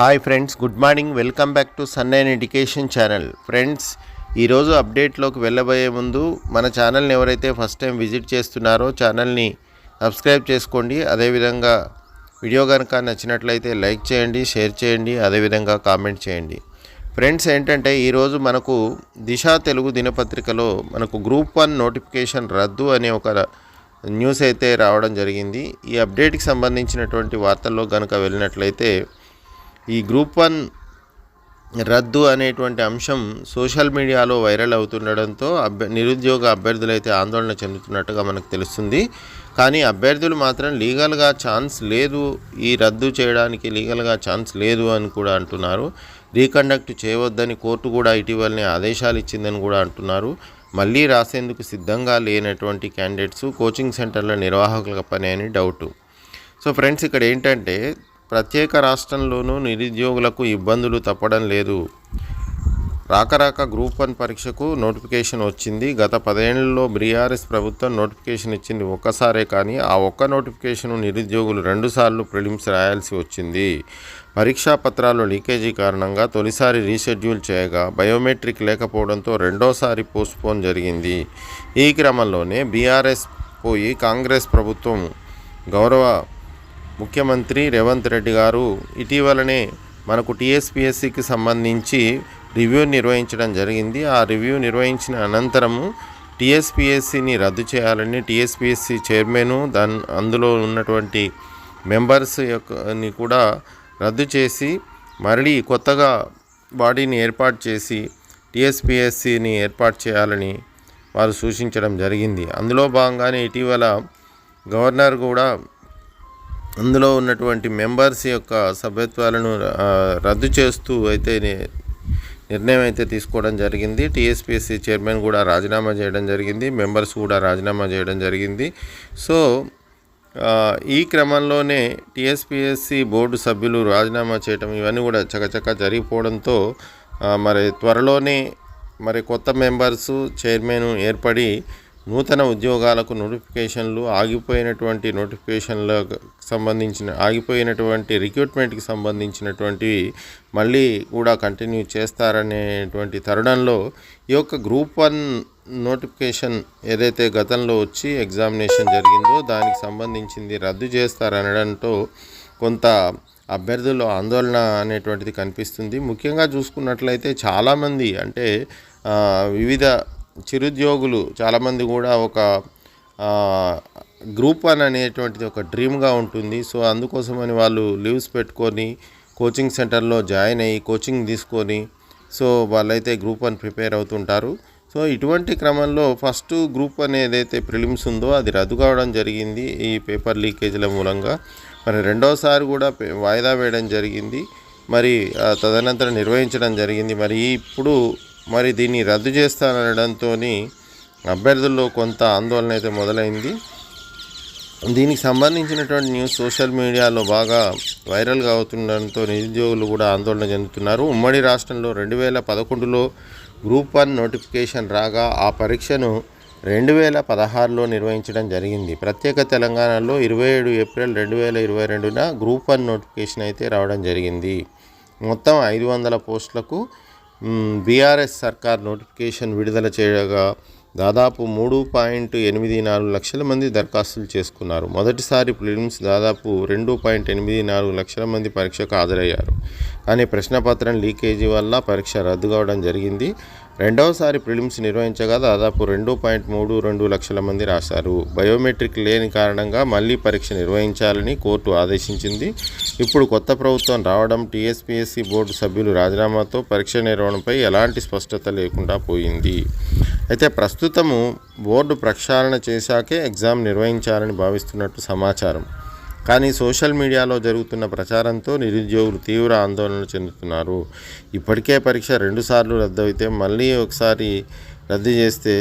Hi friends good morning. Welcome back to sun nine education channel. Friends ఈరోజు అప్డేట్లోకి వెళ్ళబోయే ముందు మన ఛానల్ని ఎవరైతే ఫస్ట్ టైం విజిట్ చేస్తున్నారో ఛానల్ని సబ్స్క్రైబ్ చేసుకోండి. అదేవిధంగా వీడియో కనుక నచ్చినట్లయితే లైక్ చేయండి షేర్ చేయండి అదేవిధంగా కామెంట్ చేయండి. ఫ్రెండ్స్ ఏంటంటే ఈరోజు మనకు దిశ తెలుగు దినపత్రికలో మనకు గ్రూప్ వన్ నోటిఫికేషన్ రద్దు అనే ఒక న్యూస్ అయితే రావడం జరిగింది. ఈ అప్డేట్కి సంబంధించినటువంటి వార్తల్లో కనుక వెళ్ళినట్లయితే ఈ గ్రూప్ వన్ రద్దు అనేటువంటి అంశం సోషల్ మీడియాలో వైరల్ అవుతుండడంతో అభ్య నిరుద్యోగ అభ్యర్థులు అయితే ఆందోళన చెందుతున్నట్టుగా మనకు తెలుస్తుంది. కానీ అభ్యర్థులు మాత్రం లీగల్గా ఛాన్స్ లేదు ఈ రద్దు చేయడానికి లీగల్గా ఛాన్స్ లేదు అని కూడా అంటున్నారు. రీకండక్ట్ చేయవద్దని కోర్టు కూడా ఇటీవలనే ఆదేశాలు ఇచ్చిందని కూడా అంటున్నారు. మళ్ళీ రాసేందుకు సిద్ధంగా లేనటువంటి క్యాండిడేట్స్ కోచింగ్ సెంటర్ల నిర్వాహకుల పని అని డౌటు. సో ఫ్రెండ్స్ ఇక్కడ ఏంటంటే ప్రత్యేక రాష్ట్రంలోనూ నిరుద్యోగులకు ఇబ్బందులు తప్పడం లేదు. రాకరాక గ్రూప్ వన్ పరీక్షకు నోటిఫికేషన్ వచ్చింది. గత పదేళ్ళలో బీఆర్ఎస్ ప్రభుత్వం నోటిఫికేషన్ ఇచ్చింది ఒక్కసారే కానీ ఆ ఒక్క నోటిఫికేషన్ నిరుద్యోగులు రెండుసార్లు ప్రిలిమ్స్ రాయాల్సి వచ్చింది. పరీక్షా పత్రాలు లీకేజీ కారణంగా తొలిసారి రీషెడ్యూల్ చేయగా బయోమెట్రిక్ లేకపోవడంతో రెండోసారి పోస్ట్పోన్ జరిగింది. ఈ క్రమంలోనే బీఆర్ఎస్ పోయి కాంగ్రెస్ ప్రభుత్వం గౌరవ ముఖ్యమంత్రి రేవంత్ రెడ్డి గారు ఇటీవలనే మనకు టీఎస్పిఎస్సికి సంబంధించి రివ్యూ నిర్వహించడం జరిగింది. ఆ రివ్యూ నిర్వహించిన అనంతరము టీఎస్పిఎస్సిని రద్దు చేయాలని టీఎస్పిఎస్సి చైర్మన్ దాని అందులో ఉన్నటువంటి మెంబర్స్ యొక్కని కూడా రద్దు చేసి మళ్ళీ కొత్తగా బాడీని ఏర్పాటు చేసి టీఎస్పిఎస్సిని ఏర్పాటు చేయాలని వారు సూచించడం జరిగింది. అందులో భాగంగానే ఇటీవల గవర్నర్ కూడా అందులో ఉన్నటువంటి మెంబర్స్ యొక్క సభ్యత్వాలను రద్దు చేస్తూ అయితే నిర్ణయం అయితే తీసుకోవడం జరిగింది. టీఎస్పీఎస్సీ చైర్మన్ కూడా రాజీనామా చేయడం జరిగింది. మెంబర్స్ కూడా రాజీనామా చేయడం జరిగింది. సో ఈ క్రమంలోనే టీఎస్పీఎస్సీ బోర్డు సభ్యులు రాజీనామా చేయడం ఇవన్నీ కూడా చకచక జరిగిపోవడంతో మరి త్వరలోనే మరి కొత్త మెంబర్సు చైర్మన్ ఏర్పడి నూతన ఉద్యోగాలకు నోటిఫికేషన్లు ఆగిపోయినటువంటి నోటిఫికేషన్లకు సంబంధించిన ఆగిపోయినటువంటి రిక్రూట్మెంట్కి సంబంధించినటువంటివి మళ్ళీ కూడా కంటిన్యూ చేస్తారనేటువంటి తరుణంలో ఈ యొక్క గ్రూప్ వన్ నోటిఫికేషన్ ఏదైతే గతంలో వచ్చి ఎగ్జామినేషన్ జరిగిందో దానికి సంబంధించింది రద్దు చేస్తారనడంతో కొంత అభ్యర్థుల్లో ఆందోళన అనేటువంటిది కనిపిస్తుంది. ముఖ్యంగా చూసుకున్నట్లయితే చాలామంది అంటే వివిధ చిరుద్యోగులు చాలామంది కూడా ఒక గ్రూప్ వన్ అనేటువంటిది ఒక డ్రీమ్గా ఉంటుంది. సో అందుకోసమని వాళ్ళు లీవ్స్ పెట్టుకొని కోచింగ్ సెంటర్లో జాయిన్ అయ్యి కోచింగ్ తీసుకొని సో వాళ్ళైతే గ్రూప్ వన్ ప్రిపేర్ అవుతుంటారు. సో ఇటువంటి క్రమంలో ఫస్ట్ గ్రూప్ వన్ ఏదైతే ప్రిలిమ్స్ ఉందో అది రద్దు కావడం జరిగింది. ఈ పేపర్ లీకేజీల మూలంగా మరి రెండోసారి కూడా వాయిదా వేయడం జరిగింది. మరి తదనంతరం నిర్వహించడం జరిగింది. మరి ఇప్పుడు మరి దీన్ని రద్దు చేస్తానడంతో అభ్యర్థుల్లో కొంత ఆందోళన అయితే మొదలైంది. దీనికి సంబంధించినటువంటి న్యూస్ సోషల్ మీడియాలో బాగా వైరల్గా అవుతుండడంతో నిరుద్యోగులు కూడా ఆందోళన చెందుతున్నారు. ఉమ్మడి రాష్ట్రంలో రెండు వేల పదకొండులో గ్రూప్ వన్ నోటిఫికేషన్ రాగా ఆ పరీక్షను రెండు వేల పదహారులో నిర్వహించడం జరిగింది. ప్రత్యేక తెలంగాణలో ఇరవై ఏడు ఏప్రిల్ రెండు వేల ఇరవై రెండున గ్రూప్ వన్ నోటిఫికేషన్ అయితే రావడం జరిగింది. మొత్తం ఐదు వందల పోస్టులకు బీఆర్ఎస్ సర్కార్ నోటిఫికేషన్ విడుదల చేయగా దాదాపు మూడు పాయింట్ ఎనిమిది నాలుగు లక్షల మంది దరఖాస్తులు చేసుకున్నారు. మొదటిసారి ప్రిలిమ్స్ దాదాపు రెండు పాయింట్ ఎనిమిది నాలుగు లక్షల మంది పరీక్షకు హాజరయ్యారు. కానీ ప్రశ్నపత్రం లీకేజీ వల్ల పరీక్ష రద్దు కావడం జరిగింది. రెండవసారి ప్రిలిమ్స్ నిర్వహించగా దాదాపు రెండు పాయింట్ మూడు రెండు లక్షల మంది రాశారు. బయోమెట్రిక్ లేని కారణంగా మళ్ళీ పరీక్ష నిర్వహించాలని కోర్టు ఆదేశించింది. ఇప్పుడు కొత్త ప్రభుత్వం రావడం టీఎస్పీఎస్సీ బోర్డు సభ్యులు రాజీనామాతో పరీక్ష నిర్వహణపై ఎలాంటి స్పష్టత లేకుండా పోయింది. అయితే ప్రస్తుతము బోర్డు ప్రక్షాళన చేశాకే ఎగ్జామ్ నిర్వహించాలని భావిస్తున్నట్టు సమాచారం. కానీ సోషల్ మీడియాలో జరుగుతున్న ప్రచారంతో నిరుద్యోగులు తీవ్ర ఆందోళన చెందుతున్నారు. ఇప్పటికే పరీక్ష రెండుసార్లు రద్దయితే మళ్ళీ ఒకసారి రద్దు చేస్తే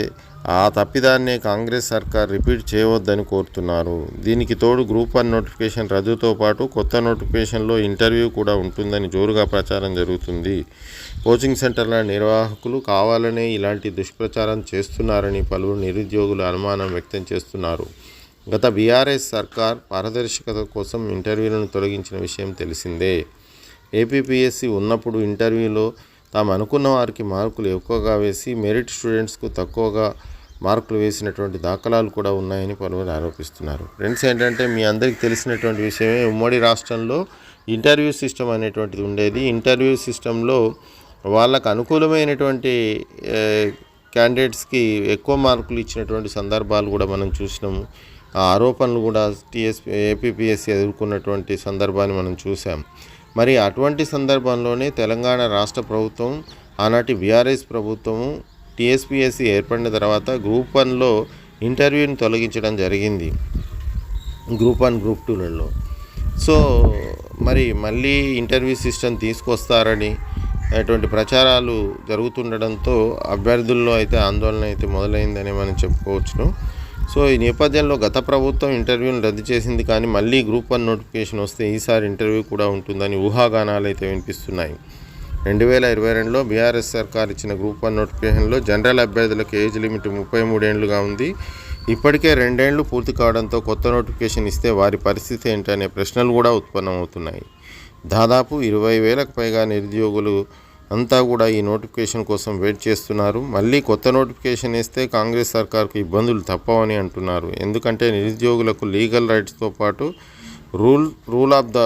ఆ తప్పిదాన్నే కాంగ్రెస్ సర్కార్ రిపీట్ చేయవద్దని కోరుతున్నారు. దీనికి తోడు గ్రూప్ వన్ నోటిఫికేషన్ రద్దుతో పాటు కొత్త నోటిఫికేషన్లో ఇంటర్వ్యూ కూడా ఉంటుందని జోరుగా ప్రచారం జరుగుతుంది. కోచింగ్ సెంటర్ల నిర్వాహకులు కావాలనే ఇలాంటి దుష్ప్రచారం చేస్తున్నారని పలువురు నిరుద్యోగులు అనుమానం వ్యక్తం చేస్తున్నారు. గత బీఆర్ఎస్ సర్కార్ పారదర్శకత కోసం ఇంటర్వ్యూలను తొలగించిన విషయం తెలిసిందే. ఏపీపీఎస్సీ ఉన్నప్పుడు ఇంటర్వ్యూలో తాము అనుకున్న వారికి మార్కులు ఎక్కువగా వేసి మెరిట్ స్టూడెంట్స్కు తక్కువగా మార్కులు వేసినటువంటి దాఖలాలు కూడా ఉన్నాయని పలువురు ఆరోపిస్తున్నారు. ఫ్రెండ్స్ ఏంటంటే మీ అందరికీ తెలిసినటువంటి విషయమే ఉమ్మడి రాష్ట్రంలో ఇంటర్వ్యూ సిస్టమ్ అనేటువంటిది ఉండేది. ఇంటర్వ్యూ సిస్టంలో వాళ్ళకు అనుకూలమైనటువంటి క్యాండిడేట్స్కి ఎక్కువ మార్కులు ఇచ్చినటువంటి సందర్భాలు కూడా మనం చూసినాము. ఆరోపణలు కూడా టీఎస్పీ ఏపీపీఎస్సీ ఎదుర్కొన్నటువంటి సందర్భాన్ని మనం చూసాం మరి అటువంటి సందర్భంలోనే తెలంగాణ రాష్ట్ర ప్రభుత్వం ఆనాటి బీఆర్ఎస్ ప్రభుత్వము టీఎస్పీఎస్సీ ఏర్పడిన తర్వాత గ్రూప్ వన్లో ఇంటర్వ్యూని తొలగించడం జరిగింది. గ్రూప్ వన్ గ్రూప్ టూలలో. సో మరి మళ్ళీ ఇంటర్వ్యూ సిస్టమ్ తీసుకొస్తారని అటువంటి ప్రచారాలు జరుగుతుండడంతో అభ్యర్థుల్లో అయితే ఆందోళన అయితే మొదలైందని మనం చెప్పుకోవచ్చును. సో ఈ నేపథ్యంలో గత ప్రభుత్వం ఇంటర్వ్యూని రద్దు చేసింది కానీ మళ్ళీ గ్రూప్ వన్ నోటిఫికేషన్ వస్తే ఈసారి ఇంటర్వ్యూ కూడా ఉంటుందని ఊహాగానాలు అయితే వినిపిస్తున్నాయి. రెండు వేల ఇరవై రెండులో బీఆర్ఎస్ సర్కార్ ఇచ్చిన గ్రూప్ వన్ నోటిఫికేషన్లో జనరల్ అభ్యర్థులకు ఏజ్ లిమిట్ ముప్పై మూడేండ్లుగా ఉంది. ఇప్పటికే రెండేళ్ళు పూర్తి కావడంతో కొత్త నోటిఫికేషన్ ఇస్తే వారి పరిస్థితి ఏంటనే ప్రశ్నలు కూడా ఉత్పన్నమవుతున్నాయి. దాదాపు ఇరవై వేలకు పైగా నిరుద్యోగులు అంతా కూడా ఈ నోటిఫికేషన్ కోసం వెయిట్ చేస్తున్నారు. మళ్ళీ కొత్త నోటిఫికేషన్ ఇస్తే కాంగ్రెస్ సర్కార్కు ఇబ్బందులు తప్పవని అంటున్నారు. ఎందుకంటే నిరుద్యోగులకు లీగల్ రైట్స్తో పాటు rule rule of the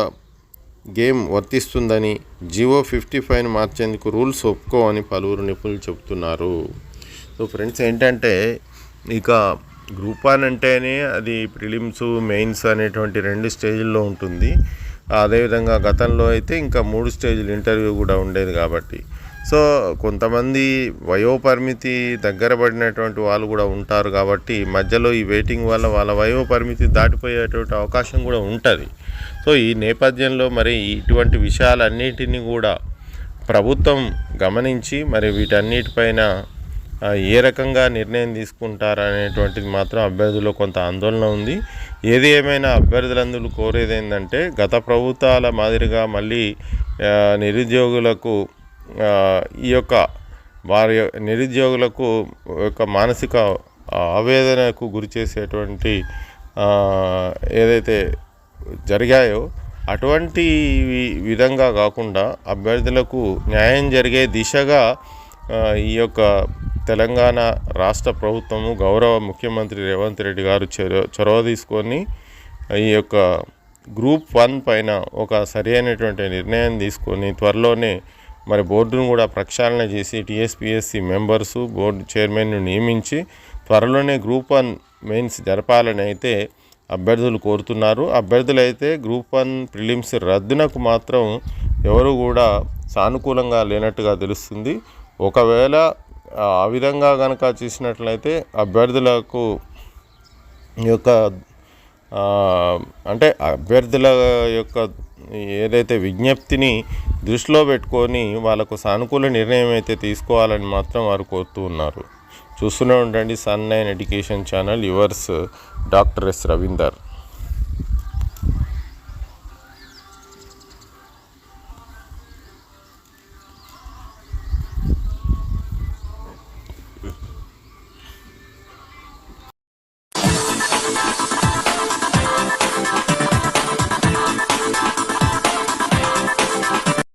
game వర్తిస్తుందని జియో ఫిఫ్టీ ఫైవ్ని మార్చేందుకు రూల్స్ ఒప్పుకోవని పలువురు నిపుణులు చెబుతున్నారు. సో ఫ్రెండ్స్ ఏంటంటే ఇక గ్రూప్ వన్ అంటేనే అది ప్రిలిమ్స్ మెయిన్స్ అనేటువంటి రెండు స్టేజ్ల్లో ఉంటుంది. అదేవిధంగా గతంలో అయితే ఇంకా మూడు స్టేజ్లు ఇంటర్వ్యూ కూడా ఉండేది కాబట్టి. సో కొంతమంది వయోపరిమితి దగ్గర పడినటువంటి వాళ్ళు కూడా ఉంటారు కాబట్టి మధ్యలో ఈ వెయిటింగ్ వల్ల వాళ్ళ వయోపరిమితి దాటిపోయేటువంటి అవకాశం కూడా ఉంటుంది. సో ఈ నేపథ్యంలో మరి ఇటువంటి విషయాలన్నిటినీ కూడా ప్రభుత్వం గమనించి మరి వీటన్నిటిపైన ఏ రకంగా నిర్ణయం తీసుకుంటారనేటువంటిది మాత్రం అభ్యర్థుల్లో కొంత ఆందోళన ఉంది. ఏది ఏమైనా అభ్యర్థులందరూ కోరేది ఏంటంటే గత ప్రభుత్వాల మాదిరిగా మళ్ళీ నిరుద్యోగులకు ఈ యొక్క వారి నిరుద్యోగులకు యొక్క మానసిక ఆవేదనకు గురి చేసేటువంటి ఏదైతే జరిగాయో అటువంటి విధంగా కాకుండా అభ్యర్థులకు న్యాయం జరిగే దిశగా ఈ యొక్క తెలంగాణ రాష్ట్ర ప్రభుత్వము గౌరవ ముఖ్యమంత్రి రేవంత్ రెడ్డి గారు చొరవ చొరవ తీసుకొని ఈ యొక్క గ్రూప్ వన్ పైన ఒక సరి అయినటువంటి నిర్ణయం తీసుకొని త్వరలోనే మరి బోర్డును కూడా ప్రక్షాళన చేసి టీఎస్పిఎస్సి మెంబర్సు బోర్డు చైర్మన్ను నియమించి త్వరలోనే గ్రూప్ వన్ మెయిన్స్ జరపాలని అయితే అభ్యర్థులు కోరుతున్నారు. అభ్యర్థులు అయితే గ్రూప్ వన్ ప్రిలిమ్స్ రద్దునకు మాత్రం ఎవరు కూడా సానుకూలంగా లేనట్టుగా తెలుస్తుంది. ఒకవేళ ఆ విధంగా కనుక చేసినట్లయితే అభ్యర్థులకు యొక్క అంటే అభ్యర్థుల యొక్క ఏదైతే విజ్ఞప్తిని దృష్టిలో పెట్టుకొని వాళ్ళకు సానుకూల నిర్ణయం అయితే తీసుకోవాలని మాత్రం వారు కోరుతూ ఉన్నారు. చూస్తూనే ఉండండి Sun Nine education channel yours doctor S Ravinder.